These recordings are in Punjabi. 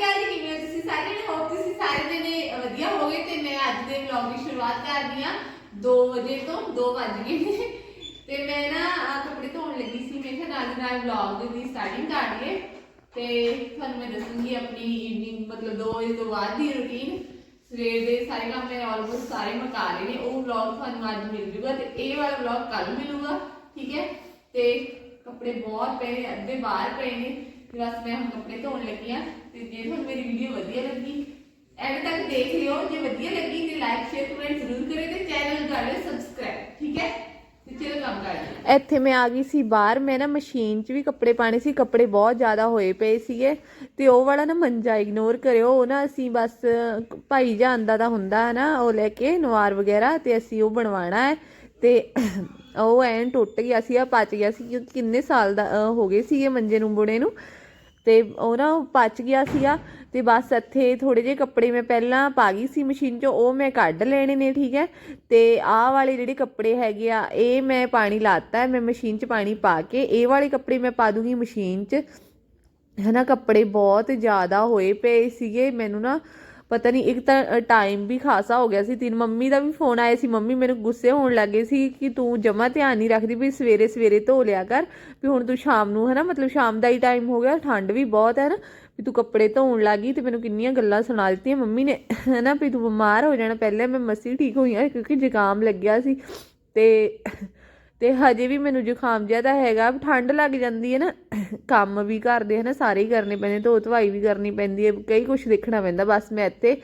ਅਕਾਲ ਕਿਵੇਂ ਹੋ? ਤੁਸੀਂ ਸਾਰੇ ਨੇ ਹੋਪ ਤੁਸੀਂ ਸਾਰੇ ਜਣੇ ਵਧੀਆ ਹੋਗੇ ਤੇ ਮੈਂ ਅੱਜ ਦੇ ਵਲੌਗ ਦੀ ਸ਼ੁਰੂਆਤ ਕਰਦੀ ਆ 2 ਵਜੇ ਤੋਂ 2 ਵੱਜ ਗਏ ਨੇ। ਤੇ ਮੈਂ ਨਾ ਆਹ ਕੱਪੜੇ ਧੋਣ ਲੱਗੀ ਸੀ। ਮੈਂ ਕਿਹਾ ਨਾਲ ਦੀ ਨਾਲ ਵਲੌਗ ਦੀ ਸਟਾਰਟਿੰਗ ਕਰ ਲਈਏ। ਤੇ ਤੁਹਾਨੂੰ ਮੈਂ ਦੱਸੂੰਗੀ ਆਪਣੀ ਈਵਨਿੰਗ ਮਤਲਬ 2 ਵਜੇ ਤੋਂ ਬਾਅਦ ਦੀ ਰੁਟੀਨ ਸਵੇਰ ਦੇ ਸਾਰੇ ਕੰਮ ਮੈਂ ਆਲਮੋਸਟ ਸਾਰੇ ਮੁਕਾ ਲਏ ਨੇ। ਉਹ ਵਲੌਗ ਤੁਹਾਨੂੰ ਅੱਜ ਮਿਲ ਜੂਗਾ ਤੇ ਇਹ ਵਾਲਾ ਵਲੌਗ ਕੱਲ ਮਿਲੂਗਾ, ਠੀਕ ਹੈ? ਤੇ ਕੱਪੜੇ ਬਹੁਤ ਪਏ ਨੇ, ਅੱਧੇ ਬਾਹਰ ਪਏ ਨੇ। ਤੇ ਬਸ ਮੈਂ ਹੁਣ ਕੱਪੜੇ ਧੋਣ ਲੱਗੀ ਆ ਤੇ ਜੇ ਤੁਹਾਨੂੰ ਮੇਰੀ ਵੀਡੀਓ ਵਧੀਆ ਲੱਗੀ, ਐਂਡ ਤੱਕ ਦੇਖ ਲਿਓ, ਜੇ ਵਧੀਆ ਲੱਗੀ ਤੇ ਲਾਈਕ ਸ਼ੇਅਰ ਕਮੈਂਟ ਜ਼ਰੂਰ ਕਰਿਓ ਤੇ ਚੈਨਲ ਕਰ ਲਿਓ ਸਬਸਕ੍ਰਾਈਬ ਠੀਕ ਹੈ? ਤੇ ਚਲੋ ਕੰਮ ਕਰਦੇ ਇੱਥੇ ਮੈਂ ਆ ਗਈ ਸੀ ਬਾਹਰ, ਮੈਂ ਨਾ ਮਸ਼ੀਨ 'ਚ ਵੀ ਕੱਪੜੇ ਪਾਣੇ ਸੀ, ਕੱਪੜੇ ਬਹੁਤ ਜ਼ਿਆਦਾ ਹੋਏ ਪਏ ਸੀਗੇ ਤੇ ਉਹ ਵਾਲਾ ਨਾ ਮੰਜਾ ਇਗਨੋਰ ਕਰਿਓ, ਉਹ ਨਾ ਅਸੀਂ ਬਸ ਭਾਈ ਜਾਂਦਾ ਦਾ ਹੁੰਦਾ ਹੈ ਨਾ ਉਹ ਲੈ ਕੇ ਨਵਾਰ ਵਗੈਰਾ ਤੇ ਅਸੀਂ ਉਹ ਬਣਵਾਣਾ ਹੈ ਤੇ ਉਹ ਐਨ ਟੁੱਟ ਗਿਆ ਸੀ, ਆ ਪਚ ਗਿਆ ਸੀ, ਕਿਉਂਕਿ ਕਿੰਨੇ ਸਾਲ ਦਾ ਹੋ ਗਏ ਸੀਗੇ ਮੰਜੇ ਨੂੰ ਬੁਣੇ ਨੂੰ। ਤੇ ਉਹ ਨਾ ਪਚ ਗਿਆ ਸੀਗਾ ਤੇ ਬਸ ਇੱਥੇ ਥੋੜੇ ਜਿਹੇ ਕੱਪੜੇ ਮੈਂ ਪਹਿਲਾਂ ਪਾ ਗਈ ਸੀ ਮਸ਼ੀਨ 'ਚੋਂ, ਉਹ ਮੈਂ ਕੱਢ ਲੈਣੇ ਨੇ, ਠੀਕ ਹੈ। ਤੇ ਆਹ ਵਾਲੇ ਜਿਹੜੇ ਕੱਪੜੇ ਹੈਗੇ ਆ, ਇਹ ਮੈਂ ਪਾਣੀ ਲਾਤਾ, ਮੈਂ ਮਸ਼ੀਨ 'ਚ ਪਾਣੀ ਪਾ ਕੇ, ਇਹ ਵਾਲੇ ਕੱਪੜੇ ਮੈਂ ਪਾ ਦੂੰਗੀ ਮਸ਼ੀਨ 'ਚ। ਹਨਾ, ਕੱਪੜੇ ਬਹੁਤ ਜ਼ਿਆਦਾ ਹੋਏ ਪਏ ਸੀਗੇ, ਮੈਨੂੰ ਨਾ ਪਤਾ ਨਹੀਂ, ਇੱਕ ਤਾਂ ਟਾਈਮ ਵੀ ਖਾਸਾ ਹੋ ਗਿਆ ਸੀ। ਤਿੰਨ, ਮੰਮੀ ਦਾ ਵੀ ਫੋਨ ਆਇਆ ਸੀ। ਮੰਮੀ ਮੈਨੂੰ ਗੁੱਸੇ ਹੋਣ ਲੱਗੇ ਸੀ ਕਿ ਤੂੰ ਜਮਾ ਧਿਆਨ ਨਹੀਂ ਰੱਖਦੀ ਵੀ ਸਵੇਰੇ ਸਵੇਰੇ ਧੋ ਲਿਆ ਕਰ, ਵੀ ਹੁਣ ਤੂੰ ਸ਼ਾਮ ਨੂੰ ਹੈ ਨਾ ਮਤਲਬ ਸ਼ਾਮ ਦਾ ਹੀ ਟਾਈਮ ਹੋ ਗਿਆ, ਠੰਡ ਵੀ ਬਹੁਤ ਹੈ ਨਾ, ਵੀ ਤੂੰ ਕੱਪੜੇ ਧੋਣ ਲੱਗੀ ਤੇ ਮੈਨੂੰ ਕਿੰਨੀਆਂ ਗੱਲਾਂ ਸੁਣਾ ਦਿੱਤੀਆਂ। ਮੰਮੀ ਨੇ ਹੈ ਨਾ ਵੀ ਤੂੰ ਬਿਮਾਰ ਹੋ ਜਾਣਾ। ਪਹਿਲੇ ਮੈਂ ਮਸੀ ਠੀਕ ਹੋਈ ਆ, ਕਿਉਂਕਿ ਜ਼ੁਕਾਮ ਲੱਗਿਆ ਸੀ ਤੇ ਤੇ ਹਜੇ ਵੀ ਮੈਨੂੰ ਜ਼ੁਕਾਮ ਜਿਹਾ ਤਾਂ ਹੈਗਾ ਠੰਡ ਲੱਗ ਜਾਂਦੀ ਹੈ ਨਾ। ਕੰਮ ਵੀ ਕਰਦੇ ਹੈ ਨਾ ਸਾਰੇ ਹੀ ਕਰਨੇ ਪੈਂਦੇ ਧੋ ਧਵਾਈ ਵੀ ਕਰਨੀ ਪੈਂਦੀ ਹੈ, ਕਈ ਕੁਝ ਦੇਖਣਾ ਪੈਂਦਾ। ਬਸ ਮੈਂ ਇੱਥੇ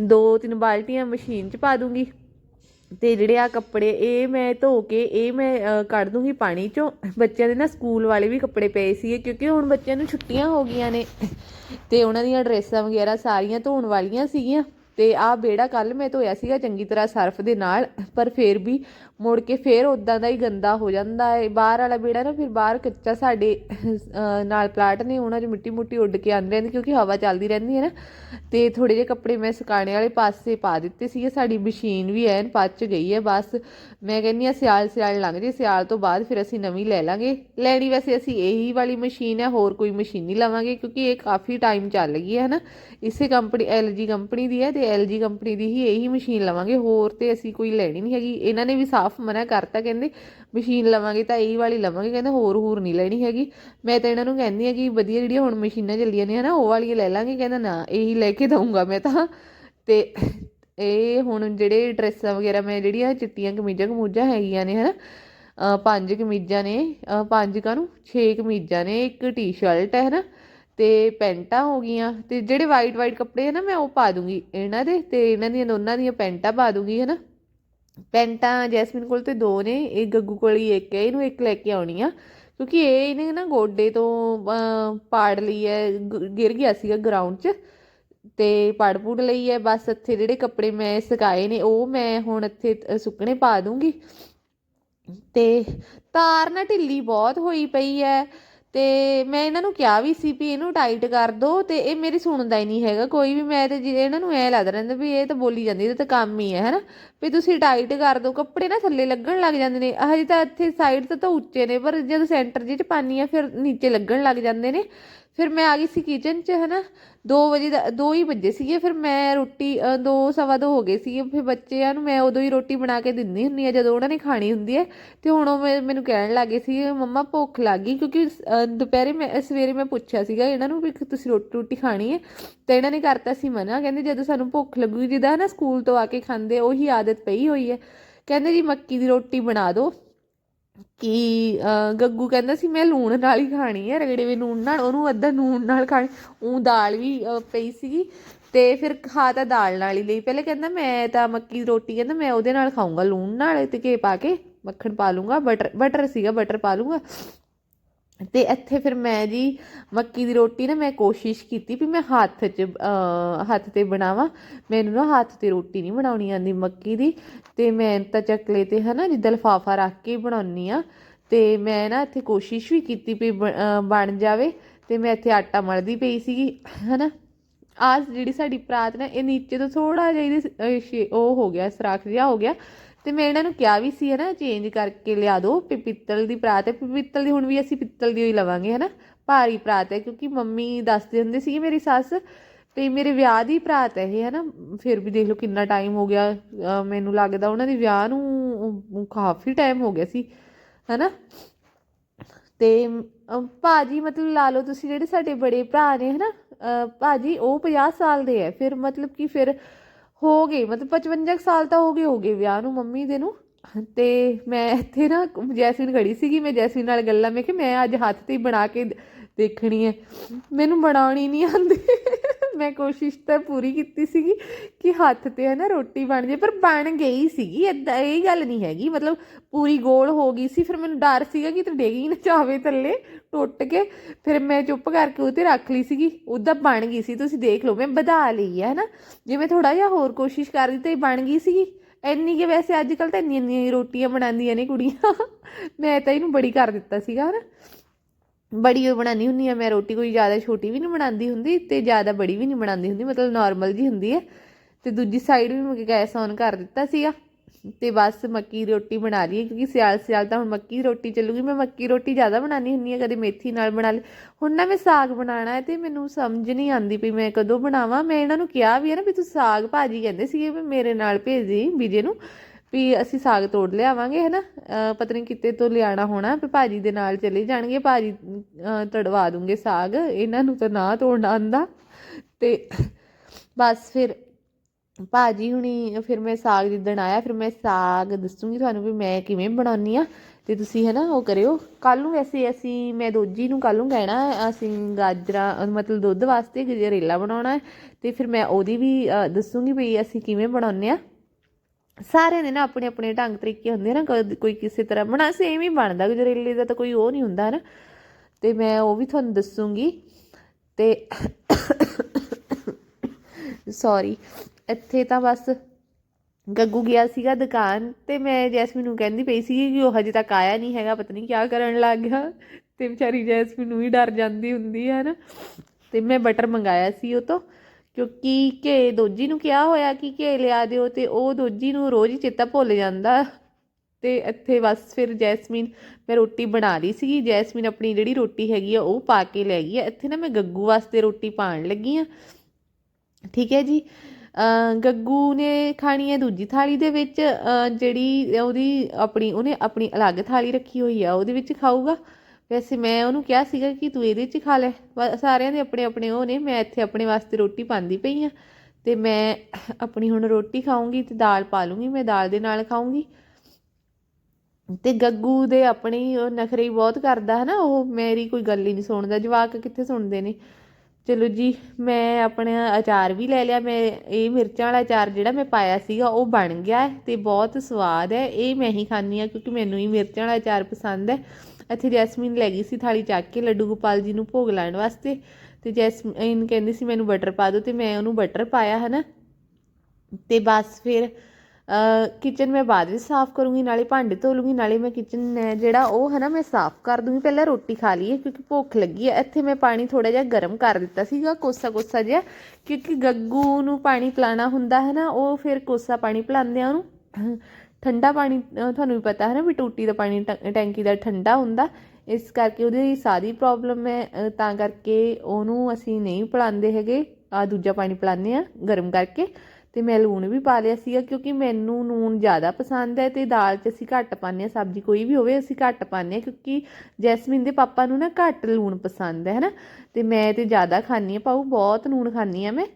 ਦੋ ਤਿੰਨ ਬਾਲਟੀਆਂ ਮਸ਼ੀਨ 'ਚ ਪਾ ਦੂੰਗੀ ਤੇ ਜਿਹੜੇ ਆ ਕੱਪੜੇ, ਇਹ ਮੈਂ ਧੋ ਕੇ, ਇਹ ਮੈਂ ਕੱਢ ਦੂੰਗੀ ਪਾਣੀ 'ਚੋਂ। ਬੱਚਿਆਂ ਦੇ ਨਾ ਸਕੂਲ ਵਾਲੇ ਵੀ ਕੱਪੜੇ ਪਏ ਸੀਗੇ, ਕਿਉਂਕਿ ਹੁਣ ਬੱਚਿਆਂ ਨੂੰ ਛੁੱਟੀਆਂ ਹੋ ਗਈਆਂ ਨੇ ਤੇ ਉਹਨਾਂ ਦੀਆਂ ਡਰੈਸਾਂ ਵਗੈਰਾ ਸਾਰੀਆਂ ਧੋਣ ਵਾਲੀਆਂ ਸੀਗੀਆਂ। ਤੇ ਆਹ ਬੇੜਾ ਕੱਲ ਮੈਂ ਧੋਇਆ ਸੀਗਾ ਚੰਗੀ ਤਰ੍ਹਾਂ ਸਰਫ ਦੇ ਨਾਲ, ਪਰ ਫੇਰ ਵੀ ਮੁੜ ਕੇ ਫੇਰ ਉਦਾਂ ਦਾ ਹੀ ਗੰਦਾ ਹੋ ਜਾਂਦਾ ਹੈ ਬਾਹਰ ਵਾਲਾ ਬੇੜਾ ਨਾ, ਫਿਰ ਬਾਹਰ ਕੱਚਾ ਸਾਡੇ ਨਾਲ ਪਲਾਟ ਨੇ, ਉਹਨਾਂ 'ਚ ਮਿੱਟੀ ਮੁੱਟੀ ਉੱਡ ਕੇ ਆਉਂਦੀ ਰਹਿੰਦੀ ਕਿਉਂਕਿ ਹਵਾ ਚੱਲਦੀ ਰਹਿੰਦੀ ਹੈ ਨਾ। ਤੇ ਥੋੜੇ ਜਿਹੇ ਕੱਪੜੇ ਮੈਂ ਸੁਕਾਣੇ ਵਾਲੇ ਪਾਸੇ ਪਾ ਦਿੱਤੇ ਸੀਗੇ। ਸਾਡੀ ਮਸ਼ੀਨ ਵੀ ਐਨ ਪੱਚ ਗਈ ਹੈ, ਬਸ ਮੈਂ ਕਹਿੰਦੀ ਆ ਸਿਆਲ ਸਿਆਲ ਲੰਘ ਜੇ, ਸਿਆਲ ਤੋਂ ਬਾਅਦ ਫਿਰ ਅਸੀਂ ਨਵੀਂ ਲੈ ਲਾਂਗੇ। ਲੈਣੀ ਵੈਸੇ ਅਸੀਂ ਇਹੀ ਵਾਲੀ ਮਸ਼ੀਨ ਹੈ, ਹੋਰ ਕੋਈ ਮਸ਼ੀਨ ਨਹੀਂ ਲਵਾਂਗੇ ਕਿਉਂਕਿ ਇਹ ਕਾਫੀ ਟਾਈਮ ਚੱਲ ਗਈ ਹੈ ਨਾ। ਇਸੇ ਕੰਪਨੀ LG ਕੰਪਨੀ ਦੀ ਹੈ ਤੇ LG ਕੰਪਨੀ ਦੀ ਹੀ ਇਹੀ ਮਸ਼ੀਨ ਲਵਾਂਗੇ, ਹੋਰ ਤੇ ਅਸੀਂ ਕੋਈ ਲੈਣੀ ਨਹੀਂ ਹੈਗੀ। ਇਹਨਾਂ ਨੇ ਵੀ ਸਾਫ਼ ਮਨਾ ਕਰਤਾ, ਕਹਿੰਦੇ ਮਸ਼ੀਨ ਲਵਾਂਗੇ ਤਾਂ ਇਹੀ ਵਾਲੀ ਲਵਾਂਗੇ, ਕਹਿੰਦੇ ਹੋਰ ਹੋਰ ਨਹੀਂ ਲੈਣੀ ਹੈਗੀ। ਮੈਂ ਤਾਂ ਇਹਨਾਂ ਨੂੰ ਕਹਿੰਦੀ ਆ ਕਿ ਵਧੀਆ ਜਿਹੜੀਆਂ ਹੁਣ ਮਸ਼ੀਨਾਂ ਚੱਲੀਆਂ ਨੇ ਹਨਾ, ਉਹ ਵਾਲੀਆਂ ਲੈ ਲਾਂਗੇ, ਕਹਿੰਦਾ ਨਾ, ਇਹੀ ਲੈ ਕੇ ਦਊਂਗਾ ਮੈਂ ਤਾਂ। ਤੇ ਇਹ ਹੁਣ ਜਿਹੜੇ ਡਰੈਸਾਂ ਵਗੈਰਾ, ਮੈਂ ਜਿਹੜੀਆਂ ਚਿੱਟੀਆਂ ਕਮੀਜ਼ਾਂ ਕਮੂਜ਼ਾਂ ਹੈਗੀਆਂ ਨੇ ਹਨਾ, ਅਹ ਪੰਜ ਕਮੀਜ਼ਾਂ ਨੇ ਪੰਜ ਕਾਹਨੂੰ? 6 ਕਮੀਜ਼ਾਂ ਨੇ, ਇੱਕ ਟੀ-ਸ਼ਰਟ ਹੈ ਹਨਾ। ਤੇ ਪੈਂਟਾਂ ਹੋ ਗਈਆਂ ਤੇ ਜਿਹੜੇ ਵਾਈਟ ਵਾਈਟ ਕੱਪੜੇ ਹੈ ਨਾ ਮੈਂ ਉਹ ਪਾ ਦੂੰਗੀ ਇਹਨਾਂ ਦੇ ਤੇ ਇਹਨਾਂ ਦੀਆਂ ਦੋਨਾਂ ਦੀਆਂ ਪੈਂਟਾਂ ਪਾ ਦੂੰਗੀ ਹੈ ਨਾ ਪੈਂਟਾਂ ਜੈਸਮਿਨ ਕੋਲ ਤੇ ਦੋ ਨੇ ਇਹ ਗੱਗੂ ਕੋਲ ਹੀ ਇੱਕ ਹੈ, ਇਹਨੂੰ ਇੱਕ ਲੈ ਕੇ ਆਉਣੀ ਆ। ਕਿਉਂਕਿ ਇਹ ਇਹਨੇ ਨਾ ਗੋਡੇ ਤੋਂ ਪਾੜ ਲਈ ਹੈ ਗਿਰ ਗਿਆ ਸੀਗਾ ਗਰਾਊਂਡ 'ਚ ਤੇ ਪਾੜ ਪੂੜ ਲਈ ਹੈ। ਬਸ ਇੱਥੇ ਜਿਹੜੇ ਕੱਪੜੇ ਮੈਂ ਸੁਕਾਏ ਨੇ, ਉਹ ਮੈਂ ਹੁਣ ਇੱਥੇ ਸੁੱਕਣੇ ਪਾ ਦੂੰਗੀ। ਤੇ ਤਾਰ ਨਾ ਢਿੱਲੀ ਬਹੁਤ ਹੋਈ ਪਈ ਹੈ। ਤੇ ਮੈਂ ਇਹਨਾਂ ਨੂੰ ਕਿਹਾ ਵੀ ਸੀ ਵੀ ਇਹਨੂੰ ਟਾਈਟ ਕਰ ਦੋ ਤੇ ਇਹ ਮੇਰੀ ਸੁਣਦਾ ਹੀ ਨਹੀਂ ਹੈਗਾ। ਕੋਈ ਵੀ ਮੈਂ ਤੇ ਜੀ- ਇਹਨਾਂ ਨੂੰ ਐ ਲੱਗਦਾ ਰਹਿੰਦਾ ਵੀ ਇਹ ਤਾਂ ਬੋਲੀ ਜਾਂਦੀ ਇਹਦਾ ਤਾਂ ਕੰਮ ਹੀ ਹੈ, ਹੈਨਾ? ਵੀ ਤੁਸੀਂ ਟਾਈਟ ਕਰ ਦੋ, ਕੱਪੜੇ ਨਾ ਥੱਲੇ ਲੱਗਣ ਲੱਗ ਜਾਂਦੇ ਨੇ। ਹਜੇ ਤਾਂ ਇੱਥੇ ਸਾਈਡ ਤੇ ਤਾਂ ਉੱਚੇ ਨੇ, ਪਰ ਜਦੋਂ ਸੈਂਟਰ ਜਿਹੇ ਚ ਪਾਨੀ ਆ ਫਿਰ ਨੀਚੇ ਲੱਗਣ ਲੱਗ ਜਾਂਦੇ ਨੇ। ਫਿਰ ਮੈਂ ਆ ਗਈ ਸੀ ਕਿਚਨ 'ਚ, ਹਨਾ? 2 ਵਜੇ ਦਾ 2 ਹੀ ਵੱਜੇ ਸੀਗੇ, ਫਿਰ ਮੈਂ ਰੋਟੀ 2 ਸਵਾ ਦੋ ਹੋ ਗਏ ਸੀਗੇ, ਫਿਰ ਬੱਚਿਆਂ ਨੂੰ ਮੈਂ ਉਦੋਂ ਹੀ ਰੋਟੀ ਬਣਾ ਕੇ ਦਿੰਦੀ ਹੁੰਦੀ ਆ ਜਦੋਂ ਉਹਨਾਂ ਨੇ ਖਾਣੀ ਹੁੰਦੀ ਹੈ, ਤੇ ਹੁਣ ਉਹ ਮੈਂ- ਮੈਨੂੰ ਕਹਿਣ ਲੱਗੇ ਸੀ, ਮੰਮਾ, ਭੁੱਖ ਲੱਗ ਗਈ। ਕਿਉਂਕਿ ਦੁਪਹਿਰੇ ਮੈਂ, ਸਵੇਰੇ ਮੈਂ ਪੁੱਛਿਆ ਸੀਗਾ ਇਹਨਾਂ ਨੂੰ ਵੀ ਤੁਸੀਂ ਰੋਟੀ ਰੋਟੀ ਖਾਣੀ ਹੈ? ਤੇ ਇਹਨਾਂ ਨੇ ਕਰਤਾ ਸੀ ਮਨਾ, ਕਹਿੰਦੇ ਜਦੋਂ ਸਾਨੂੰ ਭੁੱਖ ਲੱਗੂਗੀ, ਜਿੱਦਾਂ ਨਾ ਸਕੂਲ ਤੋਂ ਆ ਕੇ ਖਾਂਦੇ, ਉਹੀ ਆਦਤ ਪਈ ਹੋਈ ਹੈ। ਕਹਿੰਦੇ ਜੀ, ਮੱਕੀ ਦੀ ਰੋਟੀ ਬਣਾ ਦਿਓ। ਕਿ ਗੱਗੂ ਕਹਿੰਦਾ ਸੀ, ਮੈਂ ਲੂਣ ਨਾਲ ਹੀ ਖਾਣੀ ਹੈ, ਰਗੜੇ ਵੀ ਲੂਣ ਨਾਲ, ਉਹਨੂੰ ਅੱਧਾ ਲੂਣ ਨਾਲ ਖਾਣੀ। ਉਹ ਦਾਲ ਵੀ ਪਈ ਸੀਗੀ ਤੇ ਫਿਰ ਖਾ ਤਾਂ ਦਾਲ ਨਾਲ ਹੀ ਲਈ। ਪਹਿਲੇ ਕਹਿੰਦਾ, ਮੈਂ ਤਾਂ ਮੱਕੀ ਦੀ ਰੋਟੀ, ਕਹਿੰਦਾ, ਮੈਂ ਉਹਦੇ ਨਾਲ ਖਾਊਂਗਾ, ਲੂਣ ਨਾਲ ਤੇ ਘੇ ਪਾ ਕੇ, ਮੱਖਣ ਪਾ ਲੂੰਗਾ, ਬਟਰ ਬਟਰ ਸੀਗਾ, ਬਟਰ ਪਾ ਲੂੰਗਾ। ਤੇ ਇੱਥੇ ਫਿਰ ਮੈਂ ਜੀ ਮੱਕੀ ਦੀ ਰੋਟੀ ਨਾ ਮੈਂ ਕੋਸ਼ਿਸ਼ ਕੀਤੀ ਵੀ ਮੈਂ ਹੱਥ 'ਚ ਹੱਥ ਤੇ ਬਣਾਵਾਂ। ਮੈਨੂੰ ਨਾ ਹੱਥ ਤੇ ਰੋਟੀ ਨਹੀਂ ਬਣਾਉਣੀ ਆਉਂਦੀ ਮੱਕੀ ਦੀ। ਤੇ ਮੈਂ ਤਾਂ ਚੱਕਲੇ ਤੇ ਹਨਾ ਜਿੱਦਾਂ ਲਫਾਫਾ ਰੱਖ ਕੇ ਬਣਾਉਣੀ ਆ ਤੇ ਮੈਂ ਨਾ ਇੱਥੇ ਕੋਸ਼ਿਸ਼ ਵੀ ਕੀਤੀ ਵੀ ਬਣ ਜਾਵੇ। ਤੇ ਮੈਂ ਇੱਥੇ ਆਟਾ ਮਲਦੀ ਪਈ ਸੀਗੀ, ਹਨਾ। ਆਹ ਜਿਹੜੀ ਸਾਡੀ ਪਰਾਤ ਨਾ, ਇਹ ਨੀਚੇ ਤੋਂ ਥੋੜਾ ਜਿਹਾ ਇਹਦੇ ਉਹ ਹੋ ਗਿਆ, ਸਰਾਖ ਜਿਹਾ ਹੋ ਗਿਆ। ਤੇ ਮੈਂ ਇਹਨਾਂ ਨੂੰ ਕਿਹਾ ਵੀ ਸੀ ਹਨਾ ਚੇਂਜ ਕਰਕੇ ਲਿਆ ਦਿਓ ਪਿੱਤਲ ਦੀ ਪਰਾਤ ਹੈ ਪਿੱਤਲ ਦੀ ਹੁਣ ਵੀ ਅਸੀਂ ਪਿੱਤਲ ਦੀ ਹੀ ਲਵਾਂਗੇ ਹਨਾ ਭਾਰੀ ਪ੍ਰਾਤ ਹੈ ਕਿਉਂਕਿ ਮੰਮੀ ਦੱਸਦੇ ਹੁੰਦੇ ਸੀ ਮੇਰੀ ਸੱਸ ਤੇ ਮੇਰੇ ਵਿਆਹ ਦੀ ਭਰਾਤ ਹੈ ਇਹ ਹੈ ਨਾ ਫਿਰ ਵੀ ਦੇਖ ਲਓ ਕਿੰਨਾ ਟਾਈਮ ਹੋ ਗਿਆ ਮੈਨੂੰ ਲੱਗਦਾ ਉਹਨਾਂ ਦੇ ਵਿਆਹ ਨੂੰ ਕਾਫੀ ਟਾਈਮ ਹੋ ਗਿਆ ਸੀ ਹੈਨਾ। ਤੇ ਅਮ, ਭਾਜੀ ਮਤਲਬ ਲਾ ਲਓ ਤੁਸੀਂ ਜਿਹੜੇ ਸਾਡੇ ਬੜੇ ਭਰਾ ਨੇ ਹਨਾ ਅਹ, ਭਾਜੀ ਉਹ 50 ਸਾਲ ਦੇ ਹੈ ਫਿਰ ਮਤਲਬ ਕਿ ਫਿਰ ਹੋ ਗਏ, ਮਤਲਬ 55 ਕੁ ਸਾਲ ਤਾਂ ਹੋ ਗਏ ਹੋ ਗਏ ਵਿਆਹ ਨੂੰ, ਮੰਮੀ ਦੇ ਨੂੰ। ਤੇ ਮੈਂ ਇੱਥੇ ਨਾ ਜੈਸਮੀਨ ਖੜੀ ਸੀਗੀ, ਮੈਂ ਜੈਸਮੀਨ ਨਾਲ ਗੱਲਾਂ, ਮੈਂ ਕਿ ਮੈਂ ਅੱਜ ਹੱਥ ਤੇ ਬਣਾ ਕੇ ਦੇਖਣੀ ਹੈ। ਮੈਨੂੰ ਬਣਾਉਣੀ ਨਹੀਂ ਆਉਂਦੀ। ਮੈਂ ਕੋਸ਼ਿਸ਼ ਤਾਂ ਪੂਰੀ ਕੀਤੀ ਸੀਗੀ ਕਿ ਹੱਥ ਤੇ ਹੈ ਨਾ ਰੋਟੀ ਬਣ ਜੇ, ਪਰ ਬਣ ਗਈ ਸੀਗੀ, ਏਦਾਂ ਇਹ ਗੱਲ ਨਹੀਂ ਹੈਗੀ। ਮਤਲਬ ਪੂਰੀ ਗੋਲ ਹੋ ਗਈ ਸੀ, ਫਿਰ ਮੈਨੂੰ ਡਰ ਸੀਗਾ ਕਿ ਤੇ ਡੇਗੀ ਨਾ ਜਾਵੇ ਥੱਲੇ, ਟੁੱਟ ਕੇ। ਫਿਰ ਮੈਂ ਚੁੱਪ ਕਰਕੇ ਉਹ ਤੇ ਰੱਖ ਲਈ ਸੀਗੀ, ਉਹਦਾ ਬਣ ਗਈ ਸੀ। ਤੁਸੀਂ ਦੇਖ ਲਓ, ਮੈਂ ਵਧਾ ਲਈ ਹੈ ਨਾ ਜਿਵੇਂ ਥੋੜਾ ਜਿਹਾ ਹੋਰ ਕੋਸ਼ਿਸ਼ ਕਰਦੀ ਤੇ ਬਣ ਗਈ ਸੀਗੀ। ਇੰਨੀ ਕਿ ਵੈਸੇ ਅੱਜ ਕੱਲ ਤਾਂ ਇੰਨੀ ਇੰਨੀ ਰੋਟੀਆਂ ਬਣਾਉਂਦੀਆਂ ਨੇ ਕੁੜੀਆਂ। ਮੈਂ ਤਾਂ ਇਹਨੂੰ ਬੜੀ ਕਰ ਦਿੱਤਾ ਸੀਗਾ ਹਨਾ। ਬੜੀ ਉਹ ਬਣਾਉਣੀ ਹੁੰਦੀ ਆ, ਮੈਂ ਰੋਟੀ ਕੋਈ ਜ਼ਿਆਦਾ ਛੋਟੀ ਵੀ ਨਹੀਂ ਬਣਾਉਂਦੀ ਹੁੰਦੀ ਤੇ ਜ਼ਿਆਦਾ ਬੜੀ ਵੀ ਨਹੀਂ ਬਣਾਉਂਦੀ ਹੁੰਦੀ, ਮਤਲਬ ਨਾਰਮਲ ਜੀ ਹੁੰਦੀ ਹੈ ਤੇ ਦੂਜੀ ਸਾਈਡ ਵੀ ਮੈਂ ਗੈਸ ਔਨ ਕਰ ਦਿੱਤਾ ਸੀਗਾ ਤੇ ਬਸ ਮੱਕੀ ਦੀ ਰੋਟੀ ਬਣਾ ਲਈ, ਕਿਉਂਕਿ ਸਿਆਲ ਸਿਆਲ ਤਾਂ ਹੁਣ ਮੱਕੀ ਦੀ ਰੋਟੀ ਚੱਲੂਗੀ, ਮੈਂ ਮੱਕੀ ਦੀ ਰੋਟੀ ਜ਼ਿਆਦਾ ਬਣਾਉਣੀ ਹੁੰਦੀ ਹੈ ਕਦੇ ਮੇਥੀ ਨਾਲ ਬਣਾ ਲਈ। ਹੁਣ ਨਾ ਮੈਂ ਸਾਗ ਬਣਾਉਣਾ ਹੈ ਤੇ ਮੈਨੂੰ ਸਮਝ ਨਹੀਂ ਆਉਂਦੀ ਵੀ ਮੈਂ ਕਦੋਂ ਬਣਾਵਾਂ, ਮੈਂ ਇਹਨਾਂ ਨੂੰ ਕਿਹਾ ਵੀ ਹੈ ਨਾ ਵੀ ਤੂੰ ਸਾਗ ਭਾਜੀ ਕਹਿੰਦੇ ਸੀਗੇ ਵੀ ਮੇਰੇ ਨਾਲ ਭੇਜ ਦੇ ਬੀਜੇ ਨੂੰ। ਵੀ ਅਸੀਂ ਸਾਗ ਤੋੜ ਲਿਆਵਾਂਗੇ ਹੈ ਨਾ ਪਤਾ ਨਹੀਂ ਕਿਤੇ ਤੋਂ ਲਿਆਣਾ ਹੋਣਾ ਵੀ ਭਾਜੀ ਦੇ ਨਾਲ ਚਲੇ ਜਾਣਗੇ ਭਾਜੀ ਅਹ ਤੜਵਾ ਦੂੰਗੇ ਸਾਗ ਇਹਨਾਂ ਨੂੰ ਤਾਂ ਨਾ ਤੋੜਨਾ ਆਂਦਾ। ਤੇ ਬਸ ਫਿਰ ਭਾਜੀ ਹੁਣੀ ਫਿਰ ਮੈਂ ਸਾਗ ਜਿੱਦਣ ਆਇਆ ਫਿਰ ਮੈਂ ਸਾਗ ਦੱਸੂਗੀ ਤੁਹਾਨੂੰ ਵੀ ਮੈਂ ਕਿਵੇਂ ਬਣਾਉਣੀ ਆ ਤੇ ਤੁਸੀਂ ਹੈ ਨਾ ਉਹ ਕਰਿਓ। ਕੱਲ ਨੂੰ ਵੈਸੇ ਅਸੀਂ ਮੈਂ ਦੋਜੀ ਨੂੰ ਕੱਲ ਨੂੰ ਕਹਿਣਾ ਅਸੀਂ ਗਾਜਰਾਂ ਮਤਲਬ ਦੁੱਧ ਵਾਸਤੇ ਗਜਰੇਲਾ ਬਣਾਉਣਾ ਹੈ ਤੇ ਫਿਰ ਮੈਂ ਉਹਦੀ ਵੀ ਅਹ, ਦੱਸੂਗੀ ਵੀ ਅਸੀਂ ਕਿਵੇਂ ਬਣਾਉਂਦੇ ਆ। ਸਾਰਿਆਂ ਦੇ ਨਾ ਆਪਣੇ ਆਪਣੇ ਢੰਗ ਤਰੀਕੇ ਹੁੰਦੇ ਨਾ, ਕਦ- ਕੋਈ ਕਿਸੇ ਤਰ੍ਹਾਂ ਬਣਾ ਸੇਮ ਹੀ ਬਣਦਾ ਗਜਰੇਲੇ ਦਾ ਤਾਂ ਕੋਈ ਉਹ ਨਹੀਂ ਹੁੰਦਾ ਨਾ। ਤੇ ਮੈਂ ਉਹ ਵੀ ਤੁਹਾਨੂੰ ਦੱਸੂਗੀ। ਤੇ ਸੌਰੀ ਇੱਥੇ ਤਾਂ ਬਸ ਗੱਗੂ ਗਿਆ ਸੀਗਾ ਦੁਕਾਨ ਤੇ ਮੈਂ ਜੈਸਮੀਨ ਨੂੰ ਕਹਿੰਦੀ ਪਈ ਸੀ ਕਿ ਉਹ ਹਜੇ ਤੱਕ ਆਇਆ ਨਹੀਂ ਹੈਗਾ, ਪਤਾ ਨਹੀਂ ਕੀ ਕਰਨ ਲੱਗ ਗਿਆ। ਤੇ ਵਿਚਾਰੀ ਜੈਸਮੀਨ ਨੂੰ ਹੀ ਡਰ ਜਾਂਦੀ ਹੁੰਦੀ ਹੈ ਨਾ। ਤੇ ਮੈਂ ਬਟਰ ਮੰਗਾਇਆ ਸੀ ਉਹ ਤੋਂ। ਕਿਉਂਕਿ ਘੇ ਦੋਜੀ ਨੂੰ ਕਿਹਾ ਹੋਇਆ ਕਿ ਘੇ ਲਿਆ ਦਿਓ ਤੇ ਉਹ ਦੋਜੀ ਨੂੰ ਰੋਜ਼ ਹੀ ਚੇਤਾ ਭੁੱਲ ਜਾਂਦਾ। ਤੇ ਇੱਥੇ ਬਸ ਫਿਰ ਜੈਸਮੀਨ, ਮੈਂ ਰੋਟੀ ਬਣਾ ਲਈ ਸੀਗੀ, ਜੈਸਮੀਨ ਆਪਣੀ ਜਿਹੜੀ ਰੋਟੀ ਹੈਗੀ ਆ ਉਹ ਪਾ ਕੇ ਲੈ ਗਈ ਆ। ਇੱਥੇ ਨਾ ਮੈਂ ਗੱਗੂ ਵਾਸਤੇ ਰੋਟੀ ਪਾਣ ਲੱਗੀ ਆ। ਠੀਕ ਹੈ ਜੀ? ਗੱਗੂ ਨੇ ਖਾਣੀ ਹੈ ਦੂਜੀ ਥਾਲੀ ਦੇ ਵਿੱਚ। ਜਿਹੜੀ ਉਹਦੀ ਆਪਣੀ, ਉਹਨੇ ਆਪਣੀ ਅਲੱਗ ਥਾਲੀ ਰੱਖੀ ਹੋਈ ਆ, ਉਹਦੇ ਵਿੱਚ ਖਾਊਗਾ। ਵੈਸੇ ਮੈਂ ਉਹਨੂੰ ਕਿਹਾ ਸੀਗਾ ਕਿ ਤੂੰ ਇਹਦੇ 'ਚ ਖਾ ਲੈ। ਬ- ਸਾਰਿਆਂ ਦੇ ਆਪਣੇ ਆਪਣੇ ਉਹ ਨੇ, ਮੈਂ ਇੱਥੇ ਆਪਣੇ ਵਾਸਤੇ ਰੋਟੀ ਪਾਉਂਦੀ ਪਈ ਆ ਤੇ ਮੈਂ ਆਪਣੀ ਹੁਣ ਰੋਟੀ ਖਾਊਂਗੀ ਤੇ ਦਾਲ ਪਾ ਲੂੰਗੀ ਮੈਂ ਦਾਲ ਦੇ ਨਾਲ ਖਾਊਂਗੀ। ਤੇ ਗੱਗੂ ਦੇ ਆਪਣੇ ਹੀ ਉਹ ਨਖਰੇ ਹੀ ਬਹੁਤ ਕਰਦਾ ਹੈ ਨਾ, ਉਹ ਮੇਰੀ ਕੋਈ ਗੱਲ ਹੀ ਨਹੀਂ ਸੁਣਦਾ, ਜਵਾਕ ਕਿੱਥੇ ਸੁਣਦੇ ਨੇ? ਚਲੋ ਜੀ, ਮੈਂ ਆਪਣਾ ਅਚਾਰ ਵੀ ਲੈ ਲਿਆ, ਮੈਂ ਇਹ ਮਿਰਚਾਂ ਵਾਲਾ ਅਚਾਰ ਜਿਹੜਾ ਮੈਂ ਪਾਇਆ ਸੀਗਾ, ਉਹ ਬਣ ਗਿਆ ਹੈ ਤੇ ਬਹੁਤ ਸਵਾਦ ਹੈ। ਇਹ ਮੈਂ ਹੀ ਖਾਂਦੀ ਆ ਕਿਉਂਕਿ ਮੈਨੂੰ ਹੀ ਮਿਰਚਾਂ ਵਾਲਾ ਅਚਾਰ ਪਸੰਦ ਹੈ। ਇੱਥੇ ਜੈਸਮੀਨ ਲੈ ਗਈ ਸੀ ਥਾਲੀ ਚੱਕ ਕੇ ਲੱਡੂ ਗੋਪਾਲ ਜੀ ਨੂੰ ਭੋਗ ਲਾਉਣ ਵਾਸਤੇ। ਤੇ ਜੈਸਮੀਨ ਕਹਿੰਦੀ ਸੀ, ਮੈਨੂੰ ਬਟਰ ਪਾ ਦਿਓ ਤੇ ਮੈਂ ਉਹਨੂੰ ਬਟਰ ਪਾਇਆ ਹੈ ਨਾ ਤੇ ਬਸ ਫਿਰ ਕਿਚਨ ਮੈਂ ਬਾਅਦ ਵਿੱਚ ਸਾਫ਼ ਕਰੂੰਗੀ, ਨਾਲੇ ਭਾਂਡੇ ਧੋ ਲੂੰਗੀ ਨਾਲੇ ਮੈਂ ਕਿਚਨ ਜਿਹੜਾ ਉਹ ਹੈ ਨਾ ਮੈਂ ਸਾਫ਼ ਕਰ ਦੂੰਗੀ। ਪਹਿਲਾਂ ਰੋਟੀ ਖਾ ਲਈਏ, ਕਿਉਂਕਿ ਭੁੱਖ ਲੱਗੀ ਹੈ ਇੱਥੇ ਮੈਂ ਪਾਣੀ ਥੋੜਾ ਜਿਹਾ ਗਰਮ ਕਰ ਦਿੱਤਾ ਸੀਗਾ, ਕੋਸਾ ਕੋਸਾ ਜਿਹਾ, ਕਿਉਂਕਿ ਗੱਗੂ ਨੂੰ ਪਾਣੀ ਪਿਲਾਉਣਾ ਹੁੰਦਾ ਹੈ ਨਾ ਉਹ ਫਿਰ ਕੋਸਾ ਪਾਣੀ ਪਿਲਾਉਂਦੇ ਆ ਉਹਨੂੰ। ਠੰਡਾ ਪਾਣੀ ਤੁਹਾਨੂੰ ਵੀ ਪਤਾ ਹੈ ਨਾ ਵੀ ਟੂਟੀ ਦਾ ਪਾਣੀ ਟੰ- ਟੈਂਕੀ ਦਾ ਠੰਡਾ ਹੁੰਦਾ। ਇਸ ਕਰਕੇ ਉਹਦੀ ਸਾਹ ਦੀ ਪ੍ਰੋਬਲਮ ਹੈ ਤਾਂ ਕਰਕੇ ਉਹਨੂੰ ਅਸੀਂ ਨਹੀਂ ਪਿਲਾਉਂਦੇ ਹੈਗੇ। ਆ ਦੂਜਾ ਪਾਣੀ ਪਿਲਾਉਂਦੇ ਆ ਗਰਮ ਕਰਕੇ। ਤੇ ਮੈਂ ਲੂਣ ਵੀ ਪਾ ਲਿਆ ਸੀਗਾ ਕਿਉਂਕਿ ਮੈਨੂੰ ਲੂਣ ਜ਼ਿਆਦਾ ਪਸੰਦ ਹੈ ਤੇ ਦਾਲ 'ਚ ਅਸੀਂ ਘੱਟ ਪਾਉਂਦੇ ਹਾਂ, ਸਬਜ਼ੀ ਕੋਈ ਵੀ ਹੋਵੇ ਅਸੀਂ ਘੱਟ ਪਾਉਂਦੇ ਹਾਂ ਕਿਉਂਕਿ ਜੈਸਮੀਨ ਦੇ ਪਾਪਾ ਨੂੰ ਨਾ ਘੱਟ ਲੂਣ ਪਸੰਦ ਹੈ ਹਨਾ ਤੇ ਮੈਂ ਤੇ ਜ਼ਿਆਦਾ ਖਾਂਦੀ ਹਾਂ ਪਾਉ ਬਹੁਤ ਲੂਣ ਖਾਂਦੀ ਹਾਂ ਮੈਂ।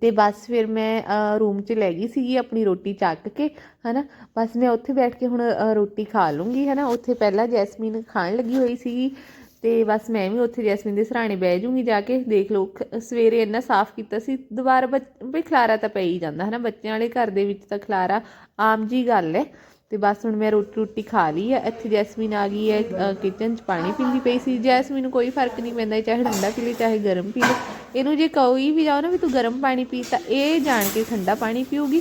ਤੇ ਬਸ ਫਿਰ ਮੈਂ ਰੂਮ 'ਚ ਲੈ ਗਈ ਸੀਗੀ ਆਪਣੀ ਰੋਟੀ ਚੱਕ ਕੇ, ਹਨਾ? ਬਸ ਮੈਂ ਉੱਥੇ ਬੈਠ ਕੇ ਹੁਣ ਰੋਟੀ ਖਾ ਲੂੰਗੀ, ਹਨਾ? ਉੱਥੇ ਪਹਿਲਾਂ ਜੈਸਮੀਨ ਖਾਣ ਲੱਗੀ ਹੋਈ ਸੀਗੀ ਤੇ ਬਸ ਮੈਂ ਵੀ ਉੱਥੇ ਜੈਸਮੀਨ ਦੇ ਸਰਾਣੇ ਬਹਿ ਜੂੰਗੀ ਜਾ ਕੇ, ਦੇਖ ਲਓ, ਖ- ਸਵੇਰੇ ਇੰਨਾ ਸਾਫ਼ ਕੀਤਾ ਸੀ, ਦੁਬਾਰਾ ਬੱਚ- ਵੀ ਖਲਾਰਾ ਤਾਂ ਪੈ ਹੀ ਜਾਂਦਾ, ਹਨਾ? ਬੱਚਿਆਂ ਵਾਲੇ ਘਰ ਦੇ ਵਿੱਚ ਤਾਂ ਖਲਾਰਾ ਆਮ ਜੀ ਗੱਲ ਹੈ। ਤੇ ਬਸ ਹੁਣ ਮੈਂ ਰੋਟੀ ਰੋਟੀ ਖਾ ਲਈ ਹੈ ਇੱਥੇ ਜੈਸਮੀਨ ਆ ਗਈ ਹੈ ਕਿਚਨ 'ਚ ਪਾਣੀ ਪੀਂਦੀ ਪਈ ਸੀ। ਜੈਸਮੀਨ ਨੂੰ ਕੋਈ ਫ਼ਰਕ ਨਹੀਂ ਪੈਂਦਾ ਚਾਹੇ ਠੰਡਾ ਪੀ ਲੇ, ਚਾਹੇ ਗਰਮ ਪੀ ਲੇ। ਇਹਨੂੰ ਜੇ ਕੋਈ ਵੀ ਜਾਓ ਨਾ ਵੀ ਤੂੰ ਗਰਮ ਪਾਣੀ ਪੀ, ਤਾਂ ਇਹ ਜਾਣ ਕੇ ਠੰਡਾ ਪਾਣੀ ਪੀਊਗੀ।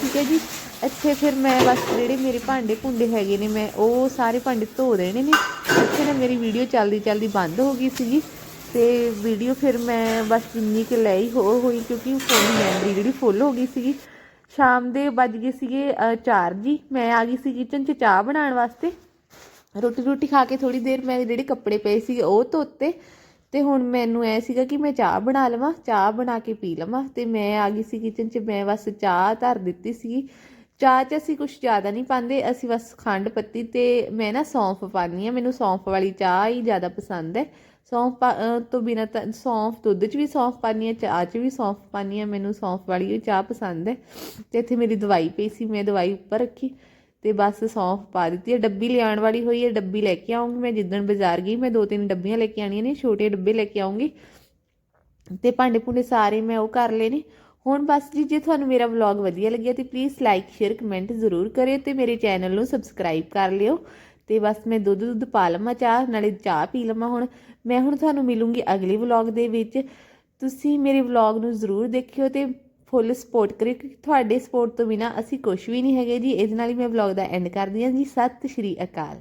ਠੀਕ ਹੈ ਜੀ? ਇੱਥੇ ਫਿਰ ਮੈਂ ਬਸ ਜਿਹੜੇ ਮੇਰੇ ਭਾਂਡੇ ਭੁੰਡੇ ਹੈਗੇ ਨੇ, ਮੈਂ ਉਹ ਸਾਰੇ ਭਾਂਡੇ ਧੋ ਦੇਣੇ ਨੇ। ਇੱਥੇ ਨਾ ਮੇਰੀ ਵੀਡੀਓ ਚੱਲਦੀ ਚੱਲਦੀ ਬੰਦ ਹੋ ਗਈ ਸੀਗੀ। ਤੇ ਵੀਡੀਓ ਫਿਰ ਮੈਂ ਬਸ ਜਿੰਨੀ ਕੁ ਲਈ ਹੋ ਹੋਈ, ਕਿਉਂਕਿ ਫੋਨ ਮੈਮਰੀ ਜਿਹੜੀ ਫੁੱਲ ਹੋ ਗਈ ਸੀਗੀ। ਸ਼ਾਮ ਦੇ ਵੱਜ ਗਏ ਸੀਗੇ 4 ਜੀ। ਮੈਂ ਆ ਗਈ ਸੀ ਕਿਚਨ 'ਚ ਚਾਹ ਬਣਾਉਣ ਵਾਸਤੇ। ਰੋਟੀ ਰੋਟੀ ਖਾ ਕੇ ਥੋੜੀ ਦੇਰ ਮੈਂ ਜਿਹੜੇ ਕੱਪੜੇ ਪਏ ਸੀ ਉਹ ਧੋਤੇ। ਤੇ ਹੁਣ ਮੈਨੂੰ ਐ ਸੀਗਾ ਕਿ ਮੈਂ ਚਾਹ ਬਣਾ ਲਵਾਂ, ਚਾਹ ਬਣਾ ਕੇ ਪੀ ਲਵਾਂ। ਤੇ ਮੈਂ ਆ ਗਈ ਸੀ ਕਿਚਨ 'ਚ, ਮੈਂ ਬਸ ਚਾਹ ਧਰ ਦਿੱਤੀ ਸੀ ਚਾਹ 'ਚ ਅਸੀਂ ਕੁਝ ਜ਼ਿਆਦਾ ਨਹੀਂ ਪਾਉਂਦੇ, ਅਸੀਂ ਬਸ ਖੰਡ ਪੱਤੀ ਤੇ ਮੈਂ ਨਾ ਸੌਂਫ ਪਾਉਂਦੀ ਆ ਮੈਨੂੰ ਸੌਂਫ ਵਾਲੀ ਚਾਹ ਹੀ ਜ਼ਿਆਦਾ ਪਸੰਦ ਹੈ। ਸੌਂਫ ਪਾ- ਤੋਂ ਬਿਨਾਂ ਤਾਂ ਸੌਂਫ, ਦੁੱਧ 'ਚ ਵੀ ਸੌਂਫ ਪਾਉਂਦੀ ਆ ਚਾਹ 'ਚ ਵੀ ਸੌਂਫ ਪਾਉਂਦੀ ਆ ਮੈਨੂੰ ਸੌਂਫ ਵਾਲੀ ਹੀ ਚਾਹ ਪਸੰਦ ਹੈ ਤੇ ਇੱਥੇ ਮੇਰੀ ਦਵਾਈ ਪਈ ਸੀ, ਮੈਂ ਦਵਾਈ ਉੱਪਰ ਰੱਖੀ ਤੇ ਬਸ ਸੌਂਫ ਪਾ ਦਿੱਤੀ ਹੈ। ਡੱਬੀ ਲਿਆਉਣ ਵਾਲੀ ਹੋਈ ਹੈ, ਡੱਬੀ ਲੈ ਕੇ ਆਉਂਗੀ ਮੈਂ ਜਿੱਦਣ ਬਾਜ਼ਾਰ ਗਈ, ਮੈਂ ਦੋ ਤਿੰਨ ਡੱਬੀਆਂ ਲੈ ਕੇ ਆਣੀਆਂ ਨੇ, ਛੋਟੇ ਡੱਬੇ ਲੈ ਕੇ ਆਉਂਗੀ। ਤੇ ਭਾਂਡੇ ਭੁੰਡੇ ਸਾਰੇ ਮੈਂ ਉਹ ਕਰ ਲਏ ਨੇ। ਹੁਣ ਬਸ ਜੀ, ਜੇ ਤੁਹਾਨੂੰ ਮੇਰਾ ਵਲੌਗ ਵਧੀਆ ਲੱਗਿਆ ਤੇ ਪਲੀਜ਼ ਲਾਈਕ ਸ਼ੇਅਰ ਕਮੈਂਟ ਜ਼ਰੂਰ ਕਰਿਓ ਤੇ ਮੇਰੇ ਚੈਨਲ ਨੂੰ ਸਬਸਕ੍ਰਾਈਬ ਕਰ ਲਿਓ। ਤੇ ਬਸ ਮੈਂ ਦੁੱਧ ਦੁੱਧ ਪਾ ਲਵਾਂ, ਚਾਹ ਨਾਲੇ ਚਾਹ ਪੀ ਲਵਾਂ ਹੁਣ। ਮੈਂ ਹੁਣ ਤੁਹਾਨੂੰ ਮਿਲੂੰਗੀ ਅਗਲੇ ਵਲੌਗ ਦੇ ਵਿੱਚ। ਤੁਸੀਂ ਮੇਰੇ ਵਲੌਗ ਨੂੰ ਜ਼ਰੂਰ ਦੇਖਿਓ ਤੇ ਫੁੱਲ ਸਪੋਰਟ ਕਰਿਓ, ਕਿਉਂਕਿ ਤੁਹਾਡੇ ਸਪੋਰਟ ਤੋਂ ਬਿਨਾ ਅਸੀਂ ਕੁਝ ਵੀ ਨਹੀਂ ਹੈਗੇ ਜੀ। ਇਹਦੇ ਨਾਲ ਹੀ ਮੈਂ ਵਲੌਗ ਦਾ ਐਂਡ ਕਰਦੀ ਹਾਂ ਜੀ। ਸਤਿ ਸ਼੍ਰੀ ਅਕਾਲ।